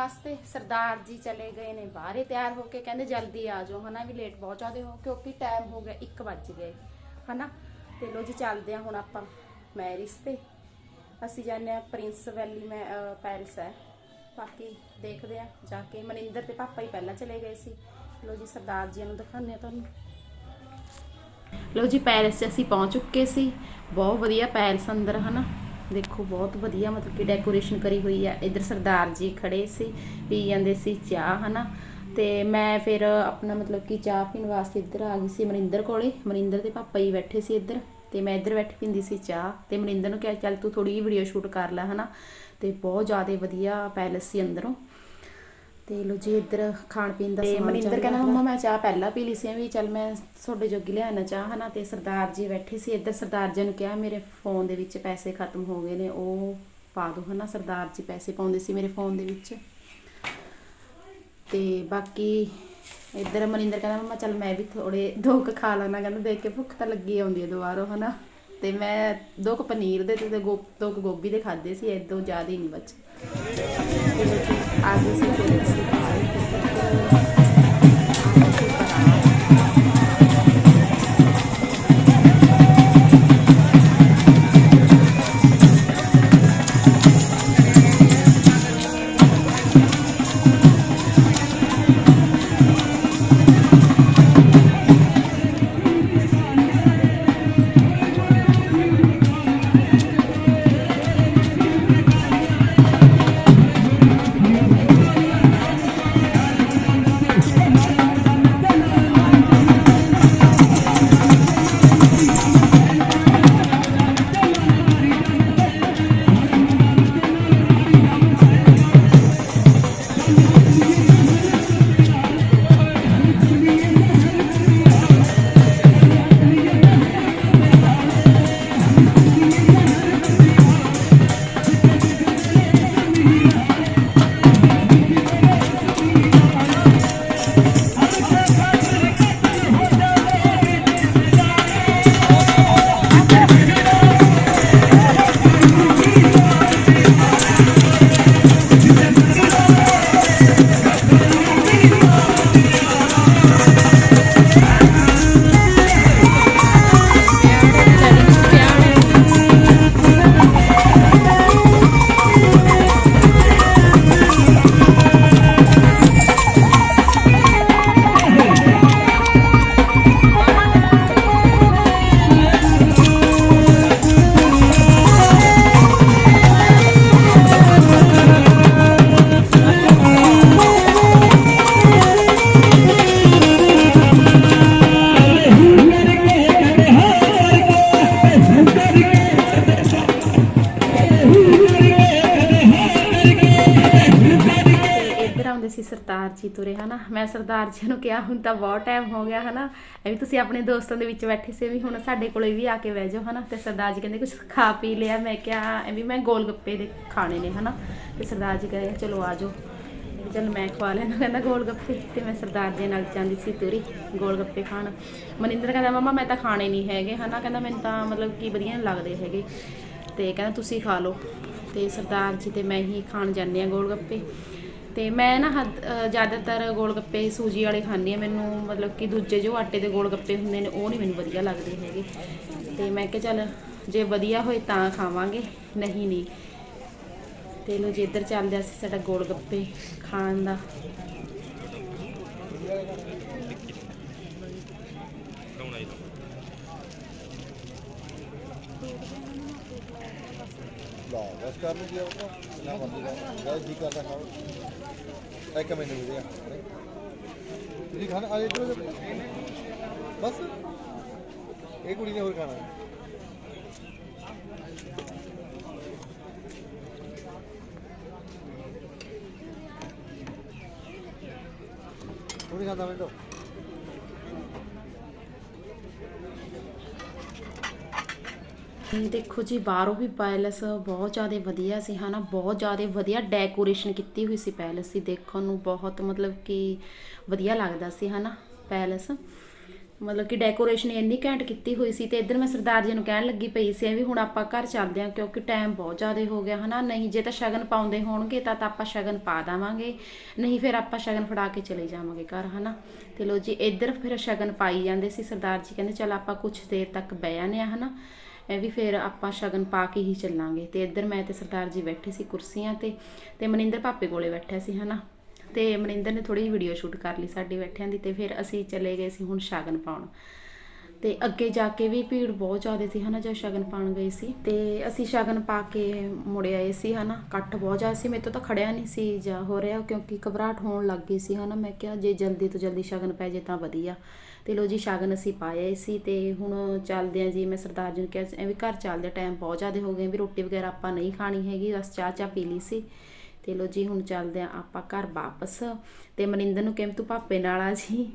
ਵਾਸਤੇ ਸਰਦਾਰ ਜੀ ਚਲੇ ਗਏ ਨੇ ਬਾਹਰੇ ਤਿਆਰ ਹੋ ਕੇ ਕਹਿੰਦੇ ਜਲਦੀ ਆ ਜਾਓ ਹਨਾ ਵੀ ਲੇਟ ਬਹੁਤ ਜ਼ਿਆਦਾ ਹੋ ਕਿਉਂਕਿ ਟਾਈਮ ਹੋ ਗਿਆ 1 ਵੱਜ ਗਏ ਹਨਾ। ਤੇ ਲੋ ਜੀ ਚੱਲਦੇ ਆ ਹੁਣ ਆਪਾਂ ਮੈਰਿਜ ਤੇ। ਅਸੀਂ ਜਾਂਦੇ ਆ ਪ੍ਰਿੰਸ ਵੈਲੀ ਮੈਂ ਅਹ, ਪੈਰਿਸ ਹੈ। ਬਾਕੀ ਦੇਖਦੇ ਆ ਜਾ ਕੇ। ਮਨਿੰਦਰ ਤੇ ਪਾਪਾ ਹੀ ਪਹਿਲਾਂ ਚਲੇ ਗਏ ਸੀ। ਲੋ ਜੀ ਸਰਦਾਰ ਜੀ ਨੂੰ ਦਿਖਾਉਂਦੇ ਆ ਤੁਹਾਨੂੰ। ਲੋ ਜੀ ਪੈਰਿਸ 'ਚ ਅਸੀਂ ਪਹੁੰਚ ਚੁੱਕੇ ਸੀ। ਬਹੁਤ ਵਧੀਆ ਪੈਰਿਸ ਅੰਦਰ ਹਨਾ। ਦੇਖੋ, ਬਹੁਤ ਵਧੀਆ ਮਤਲਬ ਕਿ ਡੈਕੋਰੇਸ਼ਨ ਕਰੀ ਹੋਈ ਆ। ਇੱਧਰ ਸਰਦਾਰ ਜੀ ਖੜੇ ਸੀ, ਪੀ ਜਾਂਦੇ ਸੀ ਚਾਹ, ਹਨਾ। ਤੇ ਮੈਂ ਫਿਰ ਆਪਣਾ ਮਤਲਬ ਕਿ ਚਾਹ ਪੀਣ ਵਾਸਤੇ ਇੱਧਰ ਆ ਗਈ ਸੀ ਮਨਿੰਦਰ ਕੋਲੇ। ਮਨਿੰਦਰ ਦੇ ਪਾਪਾ ਹੀ ਬੈਠੇ ਸੀ ਇੱਧਰ ਤੇ ਮੈਂ ਇੱਧਰ ਬੈਠੀ ਪਿੰਦੀ ਸੀ ਚਾਹ। ਤੇ ਮਨਿੰਦਰ ਨੂੰ ਕਿਹਾ, ਚੱਲ ਤੂੰ ਥੋੜੀ ਜਿਹੀ ਵੀਡੀਓ ਸ਼ੂਟ ਕਰ ਲੈ, ਹਨਾ। ਤੇ ਬਹੁਤ ਜ਼ਿਆਦਾ ਵਧੀਆ ਪੈਲਸ ਸੀ ਅੰਦਰੋਂ। ਤੇ ਲੋ ਜੀ ਇੱਧਰ ਖਾਣ ਪੀਣ ਦਾ ਸਮਾਨ ਮਨਿੰਦਰ ਕਹਿੰਦਾ ਮੰਮਾ ਮੈਂ ਚਾਹ ਪਹਿਲਾਂ ਪੀ ਲਈ ਸੀ ਵੀ ਚੱਲ ਮੈਂ ਤੁਹਾਡੇ ਜੋਗੀ ਲਿਆਣਾ ਚਾਹ ਹਨਾ? ਤੇ ਸਰਦਾਰ ਜੀ ਬੈਠੇ ਸੀ। ਇੱਧਰ ਸਰਦਾਰ ਜੀ ਨੂੰ ਕਿਹਾ ਮੇਰੇ ਫੋਨ ਦੇ ਵਿੱਚ ਪੈਸੇ ਖਤਮ ਹੋ ਗਏ ਨੇ ਉਹ ਪਾ ਦੋ ਹਨਾ? ਸਰਦਾਰ ਜੀ ਪੈਸੇ ਪਾਉਂਦੇ ਸੀ ਮੇਰੇ ਫੋਨ ਦੇ ਵਿੱਚ। ਤੇ ਬਾਕੀ ਇੱਧਰ ਮਨਿੰਦਰ ਕਹਿੰਦਾ ਮੰਮਾ ਚੱਲ ਮੈਂ ਵੀ ਥੋੜੇ ਦੋ ਕੁ ਖਾ ਲੈਣਾ ਕਹਿੰਦਾ ਦੇਖ ਕੇ ਭੁੱਖ ਤਾਂ ਲੱਗੀ ਆਉਂਦੀ ਹੈ ਦੁਬਾਰਾ ਹਨਾ? ਤੇ ਮੈਂ ਦੋ ਕੁ ਪਨੀਰ ਦੇ ਤੇ ਦੋ ਕੁ ਗੋਭੀ ਦੇ ਖਾਦੇ ਸੀ ਇਦੋਂ ਜ਼ਿਆਦਾ ਹੀ ਨਹੀਂ ਬਚ। ਤੇ ਤੇ ਸੀ ਸਰਦਾਰ ਜੀ ਤੁਰੇ, ਹਨਾ? ਮੈਂ ਸਰਦਾਰ ਜੀ ਨੂੰ ਕਿਹਾ, ਹੁਣ ਤਾਂ ਬਹੁਤ ਟਾਈਮ ਹੋ ਗਿਆ, ਹਨਾ? ਇਹ ਵੀ ਤੁਸੀਂ ਆਪਣੇ ਦੋਸਤਾਂ ਦੇ ਵਿੱਚ ਬੈਠੇ ਸੀ ਵੀ ਹੁਣ ਸਾਡੇ ਕੋਲੇ ਵੀ ਆ ਕੇ ਬਹਿ ਜਾਓ, ਹਨਾ? ਤੇ ਸਰਦਾਰ ਜੀ ਕਹਿੰਦੇ ਕੁਝ ਖਾ ਪੀ ਲਿਆ? ਮੈਂ ਕਿਹਾ ਇਹ ਵੀ ਮੈਂ ਗੋਲ ਗੱਪੇ ਦੇ ਖਾਣੇ ਨੇ, ਹਨਾ? ਤੇ ਸਰਦਾਰ ਜੀ ਕਹਿੰਦੇ ਚਲੋ ਆ ਜਾਓ। ਮੈਂ ਚੱਲ ਮੈਂ ਖਵਾ ਲੈਣਾ ਕਹਿੰਦਾ ਗੋਲ ਗੱਪੇ ਤੇ ਮੈਂ ਸਰਦਾਰ ਜੀ ਨਾਲ ਜਾਂਦੀ ਸੀ ਤੁਰੀ ਗੋਲ ਗੱਪੇ ਖਾਣ। ਮਨਿੰਦਰ ਕਹਿੰਦਾ, ਮਮਾ, ਮੈਂ ਤਾਂ ਖਾਣੇ ਨਹੀਂ ਹੈਗੇ। ਹਨਾ? ਕਹਿੰਦਾ, ਮੈਨੂੰ ਤਾਂ ਮਤਲਬ ਕੀ ਵਧੀਆ ਨਹੀਂ ਲੱਗਦੇ ਹੈਗੇ। ਤੇ ਕਹਿੰਦਾ, ਤੁਸੀਂ ਖਾ ਲਓ। ਤੇ ਸਰਦਾਰ ਜੀ ਤੇ ਮੈਂ ਹੀ ਖਾਣ ਜਾਂਦੇ ਆ ਗੋਲ ਗੱਪੇ ਤੇ ਮੈਂ ਨਾ ਹੱਦ- ਅਹ ਜ਼ਿਆਦਾਤਰ ਗੋਲ ਗੱਪੇ ਸੂਜੀ ਵਾਲੇ ਖਾਂਦੀ ਆ ਮੈਨੂੰ ਮਤਲਬ ਕਿ ਦੂਜੇ ਜੋ ਆਟੇ ਦੇ ਗੋਲ ਗੱਪੇ ਹੁੰਦੇ ਨੇ, ਉਹ ਨਹੀਂ ਮੈਨੂੰ ਵਧੀਆ ਲੱਗਦੇ ਹੈਗੇ। ਤੇ ਮੈਂ ਕਿਹਾ ਚੱਲ, ਜੇ ਵਧੀਆ ਹੋਏ ਤਾਂ ਖਾਵਾਂਗੇ, ਨਹੀਂ ਨਹੀਂ। ਤੇ ਲੋ ਜੀ, ਇੱਧਰ ਚੱਲਦਾ ਅਸੀਂ ਸਾਡਾ ਗੋਲ ਗੱਪੇ ਖਾਣ ਦਾ। ਲਾ ਬਸ ਕਰ ਨੂੰ ਗਿਆ ਉਹ ਨਾ ਬੰਦ ਕਰ ਜੀ ਕਰਦਾ ਖਾਓ। ਇੱਕ ਮੈਨੂੰ ਵੀ ਦੇ ਖਾਣਾ ਆ ਇਧਰ ਬਸ। ਇਹ ਕੁੜੀ ਨੇ ਹੋਰ ਖਾਣਾ। ਥੋੜੀ ਖਾਂਦਾ ਮੈਨੂੰ ਦੇਖੋ ਜੀ, ਬਾਹਰੋਂ ਵੀ ਪੈਲਸ ਬਹੁਤ ਜ਼ਿਆਦਾ ਵਧੀਆ ਸੀ, ਹਨਾ? ਬਹੁਤ ਜ਼ਿਆਦਾ ਵਧੀਆ ਡੈਕੋਰੇਸ਼ਨ ਕੀਤੀ ਹੋਈ ਸੀ ਪੈਲਸ ਦੀ, ਦੇਖਣ ਨੂੰ ਬਹੁਤ ਮਤਲਬ ਕਿ ਵਧੀਆ ਲੱਗਦਾ ਸੀ, ਹਨਾ, ਪੈਲਸ? ਮਤਲਬ ਕਿ ਡੈਕੋਰੇਸ਼ਨ ਇੰਨੀ ਘੈਂਟ ਕੀਤੀ ਹੋਈ ਸੀ ਤੇ ਇੱਧਰ ਮੈਂ ਸਰਦਾਰ ਜੀ ਨੂੰ ਕਹਿਣ ਲੱਗੀ ਪਈ ਸੀ ਵੀ ਹੁਣ ਆਪਾਂ ਘਰ ਚੱਲਦੇ ਹਾਂ ਕਿਉਂਕਿ ਟਾਈਮ ਬਹੁਤ ਜ਼ਿਆਦਾ ਹੋ ਗਿਆ, ਹਨਾ? ਨਹੀਂ, ਜੇ ਤਾਂ ਸ਼ਗਨ ਪਾਉਂਦੇ ਹੋਣਗੇ ਤਾਂ ਤਾਂ ਆਪਾਂ ਸ਼ਗਨ ਪਾ ਦਾਵਾਂਗੇ, ਨਹੀਂ ਫਿਰ ਆਪਾਂ ਸ਼ਗਨ ਫੜਾ ਕੇ ਚਲੇ ਜਾਵਾਂਗੇ ਘਰ, ਹਨਾ? ਤੇ ਲੋ ਜੀ, ਇੱਧਰ ਫਿਰ ਸ਼ਗਨ ਪਾਈ ਜਾਂਦੇ ਸੀ, ਸਰਦਾਰ ਜੀ ਕਹਿੰਦੇ, ਚਲ ਆਪਾਂ ਕੁਝ ਦੇਰ ਤੱਕ ਬਹਿ ਜਾਂਦੇ ਆ ਹਨਾ? ਇਹ ਵੀ ਫਿਰ ਆਪਾਂ ਸ਼ਗਨ ਪਾ ਕੇ ਹੀ ਚੱਲਾਂਗੇ। ਤੇ ਇੱਧਰ ਮੈਂ ਤੇ ਸਰਦਾਰ ਜੀ ਬੈਠੇ ਸੀ ਕੁਰਸੀਆਂ ਤੇ ਤੇ ਮਨਿੰਦਰ ਪਾਪੇ ਕੋਲੇ ਬੈਠਿਆ ਸੀ, ਹਨਾ? ਤੇ ਮਨਿੰਦਰ ਨੇ ਥੋੜੀ ਜਿਹੀ ਵੀਡੀਓ ਸ਼ੂਟ ਕਰ ਲਈ ਸਾਡੇ ਬੈਠਿਆਂ ਦੀ ਤੇ ਫਿਰ ਅਸੀਂ ਚਲੇ ਗਏ ਸੀ ਹੁਣ ਸ਼ਗਨ ਪਾਉਣ। ਤੇ ਅੱਗੇ ਜਾ ਕੇ ਵੀ ਭੀੜ ਬਹੁਤ ਜ਼ਿਆਦਾ ਸੀ ਹਨਾ, ਜਦ ਸ਼ਗਨ ਪਾਉਣ ਗਏ ਸੀ। ਤੇ ਅਸੀਂ ਸ਼ਗਨ ਪਾ ਕੇ ਮੁੜ ਆਏ ਸੀ ਹਨਾ, ਇਕੱਠ ਬਹੁਤ ਜ਼ਿਆਦਾ ਸੀ। ਮੇਰੇ ਤੋਂ ਤਾਂ ਖੜਿਆ ਨਹੀਂ ਸੀ ਜਾ ਹੋ ਰਿਹਾ, ਕਿਉਂਕਿ ਘਬਰਾਹਟ ਹੋਣ ਲੱਗ ਗਈ ਸੀ ਹਨਾ। ਮੈਂ ਕਿਹਾ ਜੇ ਜਲਦੀ ਤੋਂ ਜਲਦੀ ਸ਼ਗਨ ਪੈ ਜੇ ਤਾਂ ਵਧੀਆ। ਤੇ ਲੋ ਜੀ, ਸ਼ਗਨ ਅਸੀਂ ਪਾਏ ਸੀ ਤੇ ਹੁਣ ਚੱਲਦੇ ਆਂ ਜੀ। ਮੈਂ ਸਰਦਾਰ ਜੀ ਨੂੰ ਕਿਹਾ, ਐਵੇਂ ਘਰ ਚੱਲਦੇ ਟਾਈਮ ਬਹੁਤ ਜ਼ਿਆਦਾ ਹੋ ਗਏ। ਵੀ ਰੋਟੀ ਵਗੈਰਾ ਆਪਾਂ ਨਹੀਂ ਖਾਣੀ ਹੈਗੀ, ਬਸ ਚਾਹ ਚਾਹ ਪੀ ਲਈ ਸੀ। ਤੇ ਲੋ ਜੀ, ਹੁਣ ਚੱਲਦੇ ਆਂ ਆਪਾਂ ਘਰ ਵਾਪਸ। ਤੇ ਮਨਿੰਦਰ ਨੂੰ ਕਿਵੇਂ ਤੂੰ ਭਾਪੇ ਨਾਲ ਆ ਜੀ।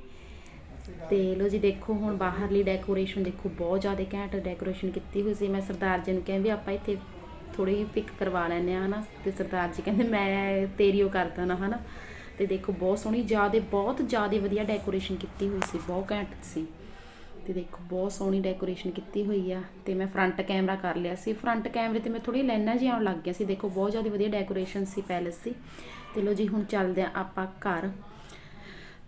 ਤੇ ਲੋ ਜੀ, ਦੇਖੋ ਹੁਣ ਬਾਹਰਲੀ ਡੈਕੋਰੇਸ਼ਨ ਦੇਖੋ, ਬਹੁਤ ਜ਼ਿਆਦਾ ਘੈਂਟ ਡੈਕੋਰੇਸ਼ਨ ਕੀਤੀ ਹੋਈ ਸੀ। ਮੈਂ ਸਰਦਾਰ ਜੀ ਨੂੰ ਕਿਹਾ ਵੀ ਆਪਾਂ ਇੱਥੇ ਥੋੜੀ ਜਿਹੀ ਪਿਕ ਕਰਵਾ ਲੈਂਦੇ ਆ ਹਨਾ? ਤੇ ਸਰਦਾਰ ਜੀ ਕਹਿੰਦੇ, ਮੈਂ ਤੇਰੀ ਉਹ ਕਰ ਦੇਣਾ ਹਨਾ? ਤੇ ਦੇਖੋ, ਬਹੁਤ ਸੋਹਣੀ, ਜ਼ਿਆਦਾ, ਬਹੁਤ ਜ਼ਿਆਦਾ ਵਧੀਆ ਡੈਕੋਰੇਸ਼ਨ ਕੀਤੀ ਹੋਈ ਸੀ, ਬਹੁਤ ਘੈਂਟ ਸੀ। ਤੇ ਦੇਖੋ, ਬਹੁਤ ਸੋਹਣੀ ਡੈਕੋਰੇਸ਼ਨ ਕੀਤੀ ਹੋਈ ਆ। ਤੇ ਮੈਂ ਫਰੰਟ ਕੈਮਰਾ ਕਰ ਲਿਆ ਸੀ। ਫਰੰਟ ਕੈਮਰੇ ਤੇ ਮੈਂ ਥੋੜੀ ਲਾਈਨਾਂ ਜਿਹਾ ਆਉਣ ਲੱਗ ਗਿਆ ਸੀ। ਦੇਖੋ, ਬਹੁਤ ਜ਼ਿਆਦਾ ਵਧੀਆ ਡੈਕੋਰੇਸ਼ਨ ਸੀ ਪੈਲੇਸ ਦੀ ਤੇ ਲੋ ਜੀ, ਹੁਣ ਚੱਲਦੇ ਆ ਆਪਾਂ ਘਰ।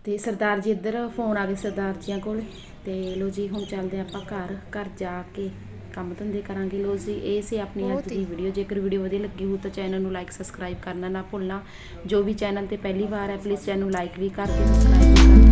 ਤੇ ਸਰਦਾਰ ਜੀ ਇੱਧਰ ਫੋਨ ਆ ਗਏ ਸਰਦਾਰ ਜੀਆਂ ਕੋਲ। ਤੇ ਲੋ ਜੀ ਹੁਣ ਚੱਲਦੇ ਆਪਾਂ ਘਰ। ਘਰ ਜਾ ਕੇ ਕੰਮ ਧੰਦੇ ਕਰਾਂਗੇ। ਲੋ ਜੀ ਇਹ ਸੀ ਆਪਣੀ ਅੱਜ ਦੀ ਵੀਡੀਓ ਜੇਕਰ ਵੀਡੀਓ ਵਧੀਆ ਲੱਗੀ ਹੋ ਤਾਂ ਚੈਨਲ ਨੂੰ ਲਾਈਕ ਸਬਸਕ੍ਰਾਈਬ ਕਰਨਾ ਨਾ ਭੁੱਲਣਾ। ਜੋ ਵੀ ਚੈਨਲ ਤੇ ਪਹਿਲੀ ਵਾਰ ਹੈ ਪਲੀਜ਼ ਚੈਨਲ ਨੂੰ ਲਾਈਕ ਵੀ ਕਰ ਦਿਓ ਸਬਸਕ੍ਰਾਈਬ ਵੀ ਕਰ ਦਿਓ